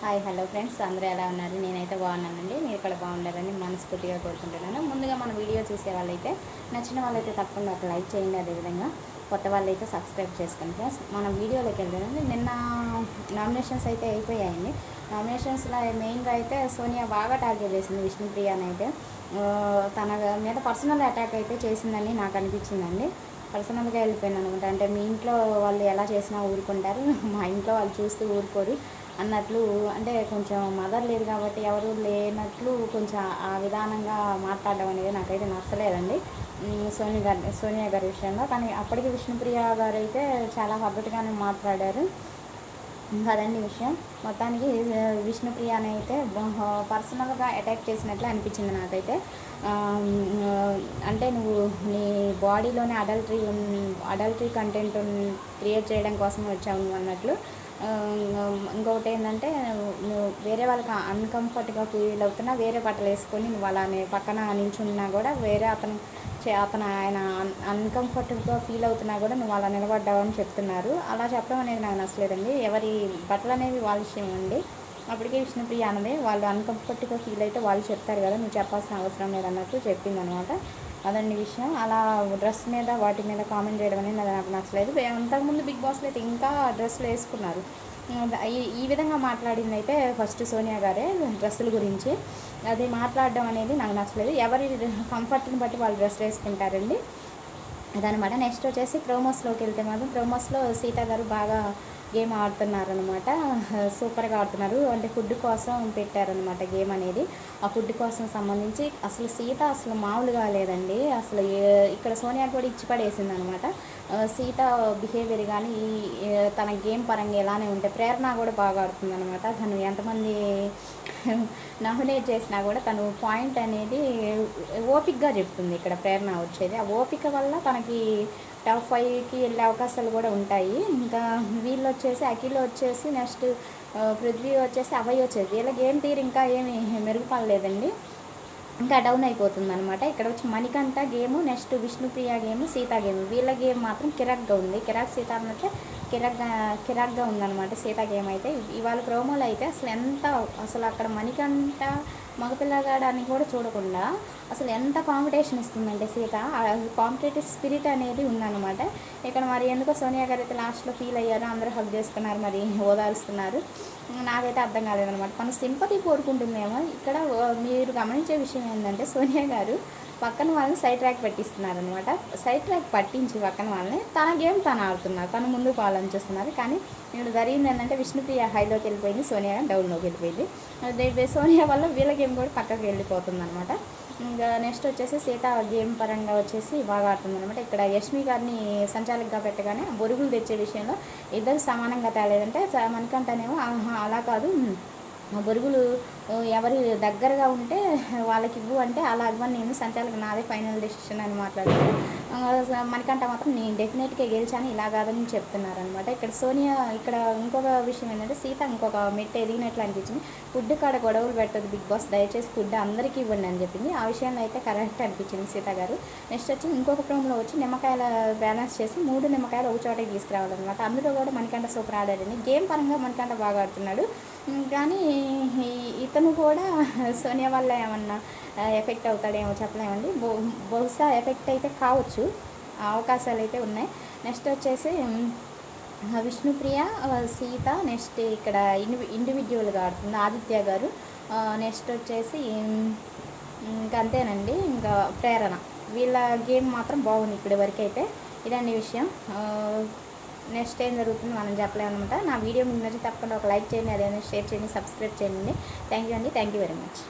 Hi hello friends. అందరూ ఎలా ఉన్నారు? నేనైతే బాగున్నానండి. మీరు ఇక్కడ బాగుండాలని మనస్ఫూర్తిగా కోరుకుంటున్నాను. ముందుగా మన వీడియో చూసే వాళ్ళైతే నచ్చిన వాళ్ళైతే తప్పకుండా ఒక లైక్ చేయండి. అదేవిధంగా కొత్త వాళ్ళైతే సబ్స్క్రైబ్ చేసుకోండి ఫ్రెండ్స్. మన వీడియోలోకి వెళ్తానండి నిన్న నామినేషన్స్ అయితే అయిపోయాయండి. నామినేషన్స్లో మెయిన్గా అయితే సోనియా బాగా టార్గెట్ చేసింది విష్ణుప్రియాని అయితే తన మీద పర్సనల్ అటాక్ అయితే చేసిందని నాకు అనిపించిందండి. పర్సనల్గా వెళ్ళిపోయాను అనమాట అంటే మీ ఇంట్లో వాళ్ళు ఎలా చేసినా ఊరుకుంటారు. మా ఇంట్లో వాళ్ళు చూస్తూ ఊరుకోరు. అన్నట్లు అంటే కొంచెం మదర్ లేదు కాబట్టి ఎవరు లేనట్లు కొంచెం ఆ విధానంగా మాట్లాడడం అనేది నాకైతే నచ్చలేదండి. సోనియా గారి సోనియా గారి విషయంలో. కానీ అప్పటికి విష్ణుప్రియ గారు అయితే చాలా పద్ధతిగానే మాట్లాడారు. అదండి విషయం. మొత్తానికి విష్ణుప్రియని అయితే పర్సనల్గా అటాక్ చేసినట్లు అనిపించింది నాకైతే. అంటే నువ్వు నీ బాడీలోనే అడల్టరీ అడల్టరీ కంటెంట్ క్రియేట్ చేయడం కోసం వచ్చావు నువ్వు అన్నట్లు. ఇంకొకటి ఏంటంటే నువ్వు వేరే వాళ్ళకి అన్కంఫర్ట్గా ఫీల్ అవుతున్నా వేరే బట్టలు వేసుకొని నువ్వు అలానే పక్కన నించున్నా కూడా వేరే అతను చే- అతను ఆయన అన్కంఫర్టబుల్గా ఫీల్ అవుతున్నా కూడా నువ్వు అలా నిలబడ్డావు అని చెప్తున్నారు. అలా చెప్పడం అనేది నాకు నచ్చలేదండి. ఎవరి బట్టలు అనేవి వాళ్ళ విషయం అండి. అప్పటికే విష్ణుప్రియ అన్నది. వాళ్ళు అన్కంఫర్ట్గా ఫీల్ అయితే వాళ్ళు చెప్తారు కదా నువ్వు చెప్పాల్సిన అవసరం లేదన్నట్టు చెప్పింది అనమాట అదండి విషయం. అలా డ్రెస్ మీద వాటి మీద కామెంట్ చేయడం అనేది నాకు నచ్చలేదు. అంతకుముందు బిగ్ బాస్లో అయితే ఇంకా డ్రెస్సులు వేసుకున్నారు. ఈ- విధంగా మాట్లాడింది అయితే ఫస్ట్ సోనియా గారే డ్రెస్సుల గురించి. అది మాట్లాడడం అనేది నాకు నచ్చలేదు. ఎవరి కంఫర్ట్ని బట్టి వాళ్ళు డ్రెస్సులు వేసుకుంటారండి. అదనమాట నెక్స్ట్ వచ్చేసి ప్రోమోస్లోకి వెళ్తే మాత్రం ప్రోమోస్లో సీత గారు బాగా గేమ్ ఆడుతున్నారు అనమాట సూపర్గా ఆడుతున్నారు. అంటే ఫుడ్ కోసం పెట్టారనమాట గేమ్ అనేది. ఆ ఫుడ్ కోసం సంబంధించి అసలు సీత అసలు మామూలుగా లేదండి. అసలు ఇక్కడ సోనియా కూడా ఇచ్చి పడేసింది అనమాట సీత బిహేవియర్ కానీ తన గేమ్ పరంగా ఎలానే ఉంటే ప్రేరణ కూడా బాగా ఆడుతుంది అనమాట తను ఎంతమంది నామినేట్ చేసినా కూడా తను పాయింట్ అనేది ఓపిక్గా చెప్తుంది. ఇక్కడ ప్రేరణ వచ్చేది. ఆ ఓపిక వల్ల తనకి టాప్ ఫైవ్కి వెళ్ళే అవకాశాలు కూడా ఉంటాయి. ఇంకా వీళ్ళు వచ్చేసి అఖిల్ వచ్చేసి నెక్స్ట్ పృథ్వీ వచ్చేసి అభయ్ వచ్చేది. వీళ్ళ గేమ్ తీరు ఇంకా ఏమి మెరుగుపడలేదండి. ఇంకా డౌన్ అయిపోతుంది అనమాట ఇక్కడ వచ్చి Manikanta game next Vishnupriya game Seetha game. వీళ్ళ గేమ్ మాత్రం కిరాక్గా ఉంది. కిరాక్ సీత అన్నట్టే కిరాక్గా కిరాక్గా ఉందన్నమాట సీత గేమ్ అయితే. ఇవాళ ప్రోమోలు అయితే అసలు ఎంత అసలు అక్కడ మణికంఠ మగపిల్లగాడని కూడా చూడకుండా అసలు ఎంత కాంపిటీషన్ ఇస్తుందంటే సీత? కాంపిటేటివ్ స్పిరిట్ అనేది ఉందన్నమాట. ఇక్కడ మరి ఎందుకో సోనియా గారు అయితే లాస్ట్లో ఫీల్ అయ్యారు అందరూ హక్ చేసుకున్నారు మరి ఓదారుస్తున్నారు. నాకైతే అర్థం కాలేదన్నమాట. తను సింపతి కోరుకుంటుందేమో. ఇక్కడ మీరు గమనించే విషయం ఏంటంటే సోనియా గారు పక్కన వాళ్ళని సైడ్ ట్రాక్ పెట్టిస్తున్నారు అనమాట సైడ్ ట్రాక్ పట్టించి పక్కన వాళ్ళని తన గేమ్ తను ఆడుతున్నారు. తను ముందు పాలని చేస్తున్నారు. కానీ నేను జరిగింది ఏంటంటే విష్ణుప్రియ హైలోకి వెళ్ళిపోయింది సోనియా డౌన్లోకి వెళ్ళిపోయింది. సోనియా వల్ల వీళ్ళ గేమ్ కూడా పక్కకి వెళ్ళిపోతుంది అనమాట ఇంకా నెక్స్ట్ వచ్చేసి సీత గేమ్ పరంగా వచ్చేసి బాగా ఆడుతుంది అనమాట ఇక్కడ యష్మి గారిని సంచాలకుగా పెట్టగానే బొరుగులు తెచ్చే విషయంలో ఇద్దరు సమానంగా తేలేదంటే స- మనకంటేనేమో అలా కాదు. ఆ బొరుగులు ఎవరి దగ్గరగా ఉంటే వాళ్ళకి ఇవ్వు అంటే అలా ఇవ్వని. నేను సంచాలకు నాదే ఫైనల్ డెసిషన్ అని మాట్లాడుతున్నాను మనకంటే మనకంట మాత్రం నేను డెఫినెట్గా గెలిచాను ఇలా కాదని చెప్తున్నారు అనమాట ఇక్కడ సోనియా ఇక్కడ ఇంకొక విషయం ఏంటంటే సీత ఇంకొక మెట్టు ఎదిగినట్లు అనిపించింది. ఫుడ్ కాడ గొడవలు పెట్టదు బిగ్ బాస్ దయచేసి ఫుడ్ అందరికీ ఇవ్వండి అని చెప్పింది. ఆ విషయంలో అయితే కరెక్ట్ అనిపించింది సీత గారు. నెక్స్ట్ వచ్చి ఇంకొక ప్రోమ్లో వచ్చి నిమ్మకాయల బ్యాలెన్స్ చేసి మూడు నిమ్మకాయలు ఒక చోటకి తీసుకురావాలన్నమాట. అందులో కూడా మనకంట సూపర్ ఆడాడండి. గేమ్ పరంగా మనకంట బాగా ఆడుతున్నాడు. కానీ ఈ- అతను కూడా సోనియా వల్ల ఏమన్నా ఎఫెక్ట్ అవుతాడేమో చెప్పలేమండి. బహు బహుశా ఎఫెక్ట్ అయితే కావచ్చు. అవకాశాలు అయితే ఉన్నాయి. నెక్స్ట్ వచ్చేసి విష్ణుప్రియ సీత నెక్స్ట్ ఇక్కడ ఇండి ఇండివిజువల్గా ఆడుతుంది. ఆదిత్య గారు. నెక్స్ట్ వచ్చేసి ఇంకా అంతేనండి. ఇంకా ప్రేరణ. వీళ్ళ గేమ్ మాత్రం బాగుంది ఇప్పటి వరకు అయితే ఇదండి విషయం. నెక్స్ట్ ఏం జరుగుతుంది మనం చెప్పలేము అనమాట నా వీడియో మీకు నచ్చి తప్పకుండా ఒక లైక్ చేయండి అదేమైనా షేర్ చేయండి సబ్స్క్రైబ్ చేయండి. థ్యాంక్ యూ అండి. Thank you very much